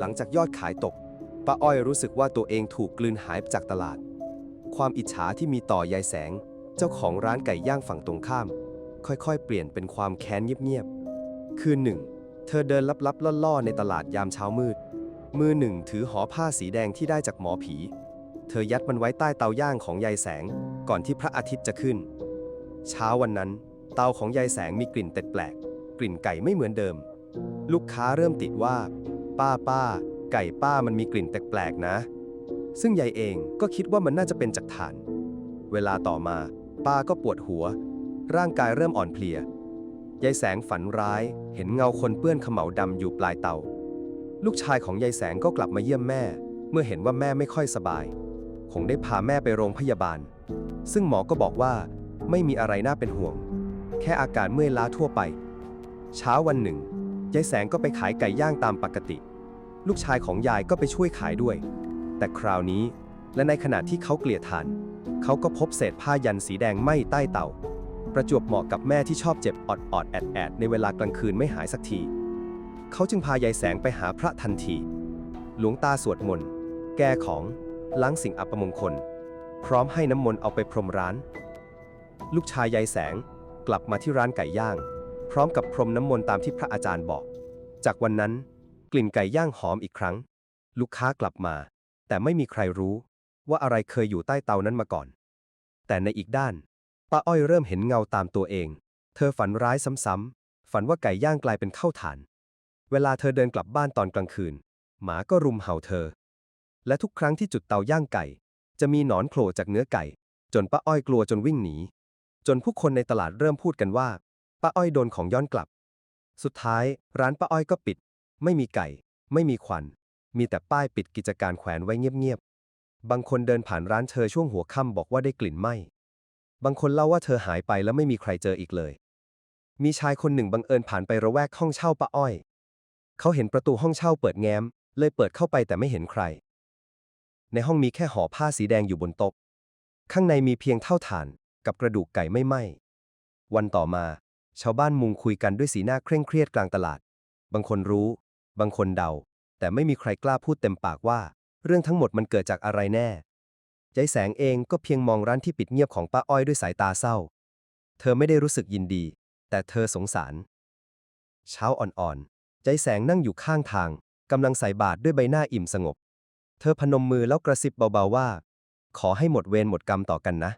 หลังจากยอดขายตก ป้าอ้อยรู้สึกว่าตัวเองถูกกลืนหายจากตลาด ความอิจฉาที่มีต่อยายแสง เจ้าของร้านไก่ย่างฝั่งตรงข้าม ค่อยๆ เปลี่ยนเป็นความแค้นเงียบๆ คืนหนึ่ง เธอเดินลับๆ ล่อๆ ในตลาดยามเช้ามืด มือหนึ่งถือห่อผ้าสีแดงที่ได้จากหมอผี เธอยัดมันไว้ใต้เตาย่างของยายแสง ก่อนที่พระอาทิตย์จะขึ้น เช้าวันนั้น เตาของยายแสงมีกลิ่นแปลกๆ กลิ่นไก่ไม่เหมือนเดิมลูกค้าเริ่มติดว่า ป้าป้า ไก่ป้ามันมีกลิ่นแปลกๆนะ ซึ่งยายเองก็คิดว่ามันน่าจะเป็นจากถ่าน เวลาต่อมา ป้าก็ปวดหัว ร่างกายเริ่มอ่อนเพลีย ยายแสงฝันร้าย เห็นเงาคนเปื้อนขมเหลาดำอยู่ปลายเตา ลูกชายของยายแสงก็กลับมาเยี่ยมแม่ เมื่อเห็นว่าแม่ไม่ค่อยสบาย คงได้พาแม่ไปโรงพยาบาล ซึ่งหมอก็บอกว่า ไม่มีอะไรน่าเป็นห่วง แค่อาการเมื่อยล้าทั่วไป เช้าวันหนึ่งยายแสงก็ไปขายไก่ย่างตามปกติ ลูกชายของยายก็ไปช่วยขายด้วย แต่คราวนี้ และในขณะที่เขาเกลี่ยทาน เขาก็พบเศษผ้ายันสีแดงไหม้ใต้เตา ประจวบเหมาะกับแม่ที่ชอบเจ็บออดออดแอดแอดในเวลากลางคืนไม่หายสักที เขาจึงพายายแสงไปหาพระทันที หลวงตาสวดมนต์ แก้ของ ล้างสิ่งอัปมงคล พร้อมให้น้ำมนต์เอาไปพรมร้าน ลูกชายยายแสงกลับมาที่ร้านไก่ย่าง พร้อมกับพรมน้ำมนต์ตามที่พระอาจารย์บอก จากวันนั้น กลิ่นไก่ย่างหอมอีกครั้ง ลูกค้ากลับมา แต่ไม่มีใครรู้ ว่าอะไรเคยอยู่ใต้เตานั้นมาก่อน แต่ในอีกด้านป้าอ้อยเริ่มเห็นเงาตามตัวเอง เธอฝันร้ายซ้ำๆ ฝันว่าไก่ย่างกลายเป็นข้าวถ่าน เวลาเธอเดินกลับบ้านตอนกลางคืน หมาก็รุมเห่าเธอ และทุกครั้งที่จุดเตาย่างไก่ จะมีหนอนโผล่จากเนื้อไก่ จนป้าอ้อยกลัวจนวิ่งหนี จนผู้คนในตลาดเริ่มพูดกันว่าป้าอ้อยโดนของย้อนกลับ สุดท้ายร้านป้าอ้อยก็ปิด ไม่มีไก่ ไม่มีควัน มีแต่ป้ายปิดกิจการแขวนไว้เงียบๆ บางคนเดินผ่านร้านเธอช่วงหัวค่ำบอกว่าได้กลิ่นไหม้ บางคนเล่าว่าเธอหายไปแล้วไม่มีใครเจออีกเลย มีชายคนหนึ่งบังเอิญผ่านไประแวกห้องเช่าป้าอ้อย เขาเห็นประตูห้องเช่าเปิดแง้ม เลยเปิดเข้าไปแต่ไม่เห็นใคร ในห้องมีแค่ห่อผ้าสีแดงอยู่บนโต๊ะ ข้างในมีเพียงเท่าฐาน กับกระดูกไก่ไม่ไหม้วันต่อมา ชาวบ้านมุงคุยกันด้วยสีหน้าเคร่งเครียดกลางตลาด บางคนรู้ บางคนเดา แต่ไม่มีใครกล้าพูดเต็มปากว่า เรื่องทั้งหมดมันเกิดจากอะไรแน่ยายแสงเองก็เพียงมองร้านที่ปิดเงียบของป้าอ้อยด้วยสายตาเศร้า เธอไม่ได้รู้สึกยินดี แต่เธอสงสาร เช้าอ่อนๆ ใจแสงนั่งอยู่ข้างทาง กำลังใส่บาตรด้วยใบหน้าอิ่มสงบ เธอพนมมือแล้วกระซิบเบาๆว่า ขอให้หมดเวรหมดกรรมต่อกันนะ